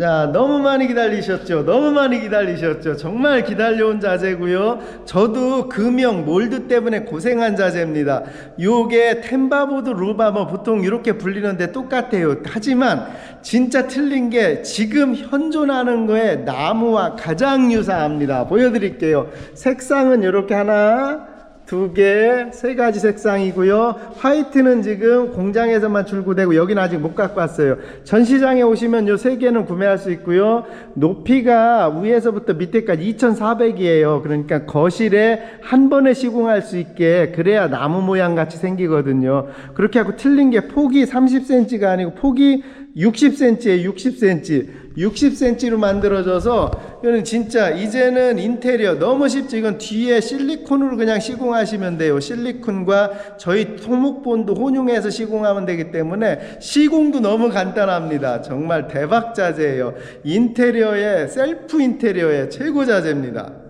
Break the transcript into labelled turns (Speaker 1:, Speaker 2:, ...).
Speaker 1: 자, 너무 많이 기다리셨죠? 너무 많이 기다리셨죠? 정말 기다려온 자재고요. 저도 금형 몰드 때문에 고생한 자재입니다. 요게 템바보드 루바머 보통 이렇게 불리는데 똑같아요. 하지만 진짜 틀린 게 지금 현존하는 거에 나무와 가장 유사합니다. 보여드릴게요. 색상은 이렇게 하나, 두 개, 세 가지 색상이고요. 화이트는 지금 공장에서만 출고되고 여기는 아직 못 갖고 왔어요. 전시장에 오시면 요 세 개는 구매할 수 있고요. 높이가 위에서부터 밑에까지 2,400이에요. 그러니까 거실에 한 번에 시공할 수 있게 그래야 나무 모양 같이 생기거든요. 그렇게 하고 틀린 게 폭이 30cm가 아니고 폭이 60cm에 60cm, 60cm로 만들어져서 이거는 진짜 이제는 인테리어 너무 쉽죠. 이건 뒤에 실리콘으로 그냥 시공하시면 돼요. 실리콘과 저희 토목본도 혼용해서 시공하면 되기 때문에 시공도 너무 간단합니다. 정말 대박 자재예요. 인테리어의 셀프 인테리어의 최고 자재입니다.